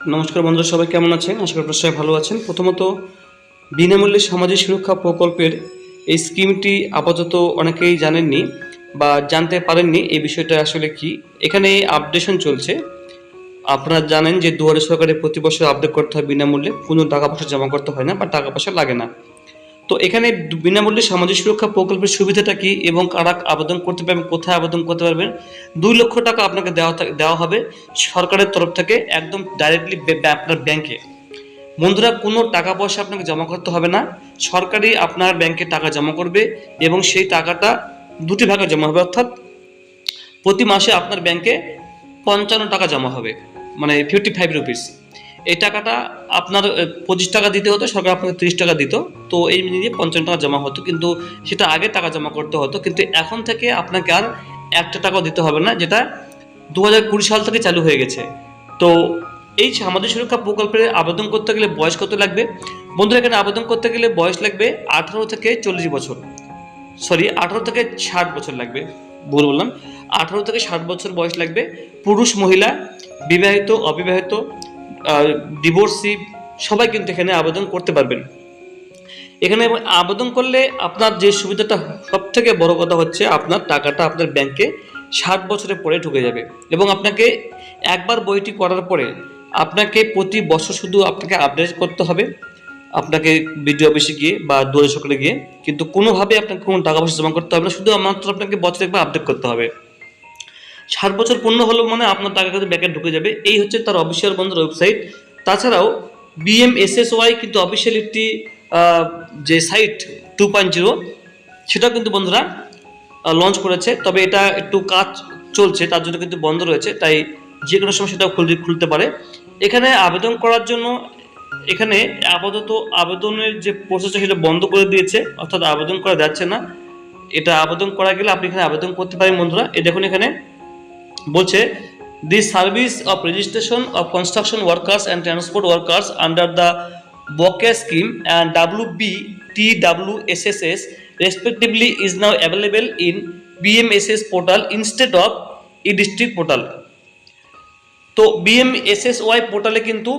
নমস্কার বন্ধুরা, সবাই কেমন আছেন? আশা করি সবাই ভালো আছেন। প্রথমত, বিনামূল্যে সামাজিক সুরক্ষা প্রকল্পের এই স্কিমটি আপাতত অনেকেই জানেননি বা জানতে পারেননি এই বিষয়টা আসলে কি। এখানে আপডেশন চলছে। আপনারা জানেন যে দুয়ারে সরকারে প্রতি বছর আপডেট করতে হয় বিনামূল্যে। কোনো টাকা পয়সা জমা করতে হয় না বা টাকা পয়সা লাগে না। তো এখানে বিনামূল্যে সামাজিক সুরক্ষা প্রকল্পের সুবিধাটা কি এবং কারা আবেদন করতে পারবেন, কোথায় আবেদন করতে পারবেন? দুই লক্ষ টাকা আপনাকে দেওয়া দেওয়া হবে সরকারের তরফ থেকে একদম ডাইরেক্টলি আপনার ব্যাংকে বন্ধুরা, কোনো টাকা পয়সা আপনাকে জমা করতে হবে না। সরকারি আপনার ব্যাংকে টাকা জমা করবে এবং সেই টাকাটা দুটি ভাগে জমা হবে। অর্থাৎ প্রতি মাসে আপনার ব্যাংকে পঞ্চান্ন টাকা জমা হবে মানে ফিফটি ফাইভ রুপিস এই টাকাটা আপনার পঁচিশ টাকা দিতে হতো, সরকার আপনাকে তিরিশ টাকা দিত। তো এই মিলিয়ে পঞ্চান্ন টাকা জমা হতো, কিন্তু সেটা আগে টাকা জমা করতে হতো। কিন্তু এখন থেকে আপনাকে আর একটা টাকাও দিতে হবে না, যেটা দু কুড়ি সাল থেকে চালু হয়ে গেছে। তো এই সামাজিক সুরক্ষা প্রকল্পে আবেদন করতে গেলে বয়স কত লাগবে? বন্ধুরা, এখানে আবেদন করতে গেলে বয়স লাগবে আঠারো থেকে চল্লিশ বছর। সরি, আঠারো থেকে ষাট বছর লাগবে, ভুল বললাম। আঠারো থেকে ষাট বছর বয়স লাগবে। পুরুষ, মহিলা, বিবাহিত, অবিবাহিত ডিভোর্সি সবাই কিন্তু এখানে আবেদন করতে পারবেন। এখানে আবেদন করলে আপনার যে সুবিধাটা সব থেকে বড় কথা হচ্ছে আপনার টাকাটা আপনার ব্যাংকে ষাট বছরের পরে ঢুকে যাবে এবং আপনাকে একবার বইটি করার পরে আপনাকে প্রতি বছর শুধু আপনাকে আপডেট করতে হবে। আপনাকে বিডিও অফিসে গিয়ে বা দূরে সকালে গিয়ে কিন্তু কোনোভাবে আপনাকে কোনো টাকা পয়সা জমা করতে হবে না শুধু মাত্র আপনাকে বছরে একবার আপডেট করতে হবে। ষাট বছর পূর্ণ হলো মানে আপনার টাকা কিন্তু ব্যাংকে ঢুকে যাবে। এই হচ্ছে তার অফিসিয়াল বন্ধুর ওয়েবসাইট তাছাড়াও বিএমএসএসওয়াই কিন্তু অফিসিয়াল একটি যে সাইট টু পয়েন্ট জিরো সেটাও কিন্তু বন্ধুরা লঞ্চ করেছে। তবে এটা একটু কাজ চলছে, তার জন্য কিন্তু বন্ধ রয়েছে। তাই যে কোনো সময় সেটা খুলতে খুলতে পারে। এখানে আবেদন করার জন্য এখানে আপাতত আবেদনের যে প্রসেসটা সেটা বন্ধ করে দিয়েছে, অর্থাৎ আবেদন করা যাচ্ছে না। এটা আবেদন করা গেলে আপনি এখানে আবেদন করতে পারেন বন্ধুরা। এ দেখুন এখানে বলছে the service of registration of construction workers and transport workers under the বকে scheme and W B T W S S S respectively is now available in BMSS portal instead of e district portal তো বিএমএসএসওয়াই পোর্টালে কিন্তু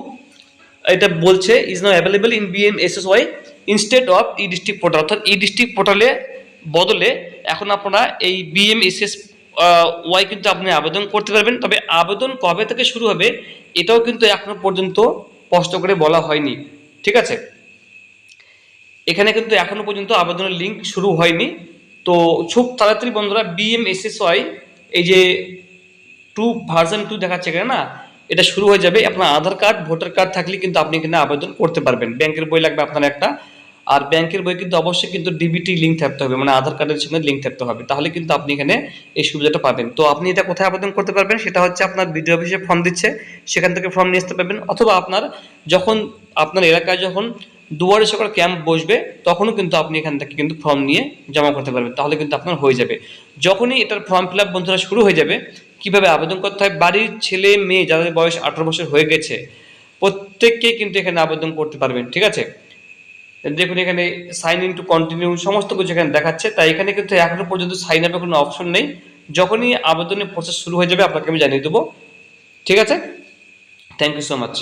এটা বলছে is now available in BMSSY instead of e district portal অর্থাৎ e district পোর্টালে বদলে এখন আপনারা এই বিএমএসএস ওয়াই কিন্তু আপনি আবেদন করতে পারবেন। তবে আবেদন কবে থেকে শুরু হবে, এটাও কিন্তু এখনও পর্যন্ত স্পষ্ট করে বলা হয়নি। ঠিক আছে? এখানে কিন্তু এখনও পর্যন্ত আবেদনের লিঙ্ক শুরু হয়নি। তো খুব তাড়াতাড়ি বন্ধুরা বিএমএসএসওয়াই এই যে টু ভার্সন টু দেখাচ্ছে এখানে না, এটা শুরু হয়ে যাবে। আপনার আধার কার্ড, ভোটার কার্ড থাকলে কিন্তু আপনি এখানে আবেদন করতে পারবেন। ব্যাংকের বই লাগবে আপনার একটা। আর ব্যাংকের বই কিন্তু অবশ্যই কিন্তু ডিবিটি লিঙ্ক থাকতে হবে মানে আধার কার্ডের সঙ্গে লিঙ্ক থাকতে হবে। তাহলে কিন্তু আপনি এখানে এই সুবিধাটা পাবেন। তো আপনি এটা কোথায় আবেদন করতে পারবেন, সেটা হচ্ছে আপনার বিডিও অফিসে ফর্ম দিচ্ছে, সেখান থেকে ফর্ম নিয়ে আসতে পারবেন। অথবা আপনার যখন আপনার এলাকায় যখন দুয়ারে সরকার ক্যাম্প বসবে, তখনও কিন্তু আপনি এখান থেকে কিন্তু ফর্ম নিয়ে জমা করতে পারবেন। তাহলে কিন্তু আপনার হয়ে যাবে। যখনই এটার ফর্ম ফিল আপ বন্ধুরা শুরু হয়ে যাবে, কীভাবে আবেদন করতে হয়? বাড়ির ছেলে মেয়ে যাদের বয়স আঠারো বছর হয়ে গেছে প্রত্যেককে কিন্তু এখানে আবেদন করতে পারবেন, ঠিক আছে? দেখুন এখানে সাইন ইন টু কন্টিনিউ সমস্ত কিছু এখানে দেখাচ্ছে। তাই এখানে কিন্তু এখনও পর্যন্ত সাইন আপের কোনো অপশন নেই। যখনই আবেদনের প্রসেস শুরু হয়ে যাবে, আপনাকে আমি জানিয়ে দেবো। ঠিক আছে? Thank you so much